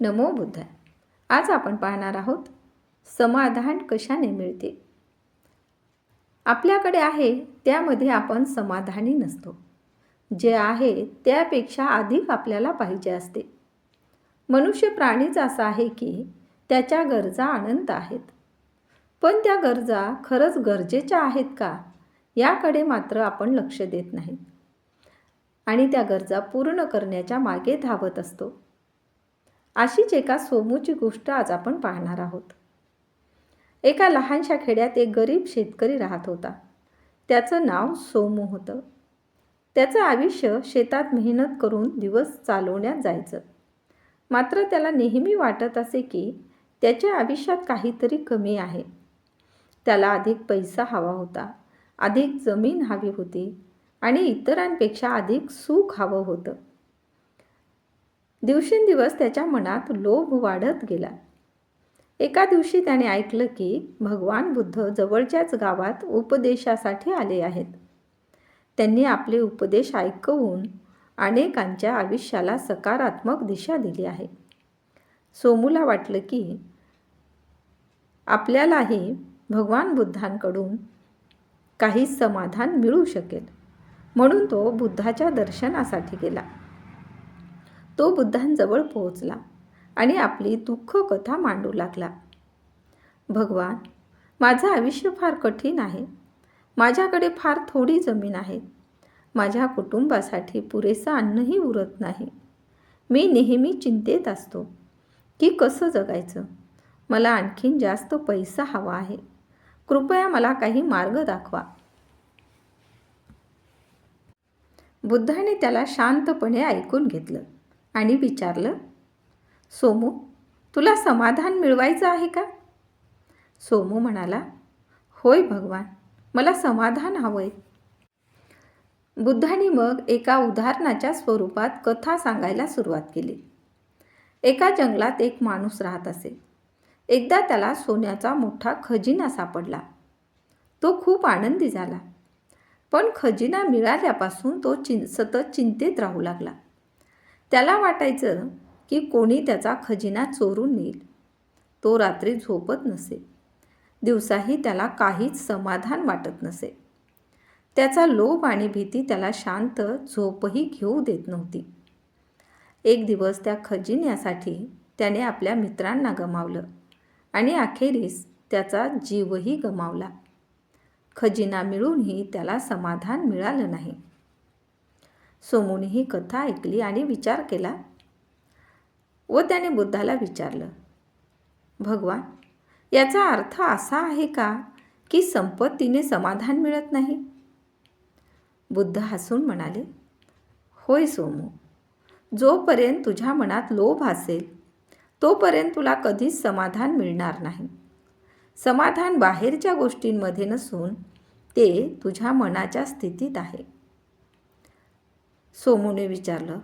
नमो बुद्ध. आज आपण पाहणार आहोत समाधान कशाने मिळते? आपल्याकडे आहे त्यामध्ये आपण समाधानी नसतो. जे आहे त्यापेक्षा अधिक आपल्याला पाहिजे असते. मनुष्य प्राणीच असा आहे की त्याच्या गरजा अनंत आहेत. पण त्या गरजा खरंच गरजेच्या आहेत का? याकडे मात्र आपण लक्ष देत नाही. आणि त्या गरजा पूर्ण करण्याच्या मागे धावत असतो. अशीच एका सोमूची गोष्ट आज आपण पाहणार आहोत. एका लहानशा खेड्यात एक गरीब शेतकरी राहत होता. त्याचं नाव सोमू होतं. त्याचं आयुष्य शेतात मेहनत करून दिवस चालवण्यात जायचं. मात्र त्याला नेहमी वाटत असे की त्याच्या आयुष्यात काहीतरी कमी आहे. त्याला अधिक पैसा हवा होता अधिक जमीन हवी होती आणि इतरांपेक्षा अधिक सुख हवं होतं. दिवसेंदिवस त्याच्या मनात लोभ वाढत गेला. एका दिवशी त्याने ऐकलं की भगवान बुद्ध जवळच्याच गावात उपदेशासाठी आले आहेत. त्यांनी आपले उपदेश ऐकवून अनेकांच्या आयुष्याला सकारात्मक दिशा दिली आहे. सोमूला वाटलं की आपल्यालाही भगवान बुद्धांकडून काही समाधान मिळू शकेल. म्हणून तो बुद्धाच्या दर्शनासाठी गेला. तो बुद्धांजवळ पोहोचला आणि आपली दुःख कथा मांडू लागला. भगवान माझं आयुष्य फार कठीण आहे. माझ्याकडे फार थोडी जमीन आहे. माझ्या कुटुंबासाठी पुरेसं अन्नही उरत नाही. मी नेहमी चिंतेत असतो की कसं जगायचं? मला आणखीन जास्त पैसा हवा आहे. कृपया मला काही मार्ग दाखवा. बुद्धाने त्याला शांतपणे ऐकून घेतलं. आणि विचारलं सोमू तुला समाधान मिळवायचं आहे का? सोमू म्हणाला होय भगवान मला समाधान हवंय. बुद्धाने मग एका उदाहरणाच्या स्वरूपात कथा सांगायला सुरुवात केली. एका जंगलात एक माणूस राहत असे. एकदा त्याला सोन्याचा मोठा खजिना सापडला. तो खूप आनंदी झाला. पण खजिना मिळाल्यापासून तो चिं सतत चिंतेत राहू लागला. त्याला वाटायचं की कोणी त्याचा खजिना चोरून नेईल. तो रात्री झोपत नसे. दिवसाही त्याला काहीच समाधान वाटत नसे. त्याचा लोभ आणि भीती त्याला शांत झोपही घेऊ देत नव्हती. एक दिवस त्या खजिन्यासाठी त्याने आपल्या मित्रांना गमावलं आणि अखेरीस त्याचा जीवही गमावला. खजिना मिळूनही त्याला समाधान मिळालं नाही. सोमूने ही कथा ऐकली आणि विचार केला. व त्याने बुद्धाला विचारलं भगवान याचा अर्थ असा आहे का की संपत्तीने समाधान मिळत नाही? बुद्ध हसून म्हणाले होय सोमू जोपर्यंत तुझ्या मनात लोभ असेल तोपर्यंत तुला कधीच समाधान मिळणार नाही. समाधान बाहेरच्या गोष्टींमध्ये नसून ते तुझ्या मनाच्या स्थितीत आहे. सोमूने विचारलं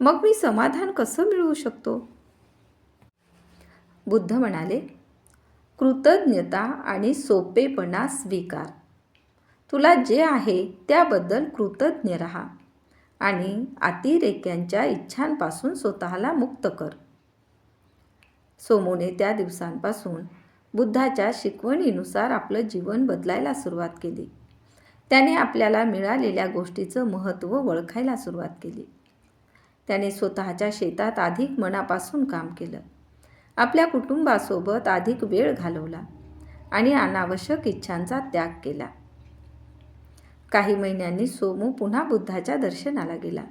मग मी समाधान कसं मिळवू शकतो? बुद्ध म्हणाले कृतज्ञता आणि सोपेपणा स्वीकार. तुला जे आहे त्याबद्दल कृतज्ञ राहा आणि अतिरेक्यांच्या इच्छांपासून स्वतःला मुक्त कर. सोमोने त्या दिवसांपासून बुद्धाच्या शिकवणीनुसार आपलं जीवन बदलायला सुरुवात केली. त्याने आपल्याला मिळालेल्या गोष्टीचं महत्त्व ओळखायला सुरुवात केली. त्याने स्वतःच्या शेतात अधिक मनापासून काम केलं. आपल्या कुटुंबासोबत अधिक वेळ घालवला आणि अनावश्यक इच्छांचा त्याग केला. काही महिन्यांनी सोमू पुन्हा बुद्धाच्या दर्शनाला गेला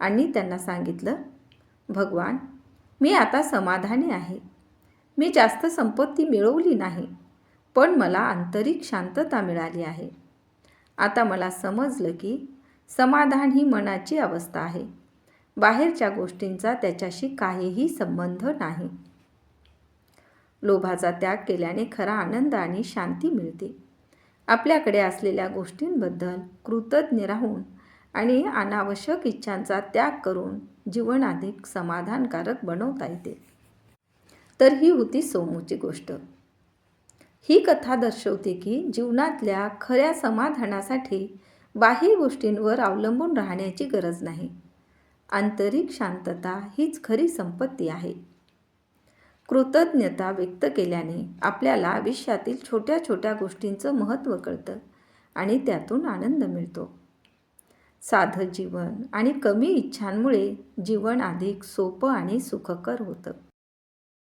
आणि त्यांना सांगितलं भगवान मी आता समाधानी आहे. मी जास्त संपत्ती मिळवली नाही पण मला आंतरिक शांतता मिळाली आहे. आता मला समजलं की समाधान ही मनाची अवस्था आहे. बाहेरच्या गोष्टींचा त्याच्याशी काहीही संबंध नाही. लोभाचा त्याग केल्याने खरा आनंद आणि शांती मिळते. आपल्याकडे असलेल्या गोष्टींबद्दल कृतज्ञ राहून आणि अनावश्यक इच्छांचा त्याग करून जीवन अधिक समाधानकारक बनवता येते. तर ही होती सोमूची गोष्ट. ही कथा दर्शवते की जीवनातल्या खऱ्या समाधानासाठी बाह्य गोष्टींवर अवलंबून राहण्याची गरज नाही. आंतरिक शांतता हीच खरी संपत्ती आहे. कृतज्ञता व्यक्त केल्याने आपल्याला आयुष्यातील छोट्या छोट्या गोष्टींचं महत्त्व कळतं आणि त्यातून आनंद मिळतो. साधं जीवन आणि कमी इच्छांमुळे जीवन अधिक सोपं आणि सुखकर होतं.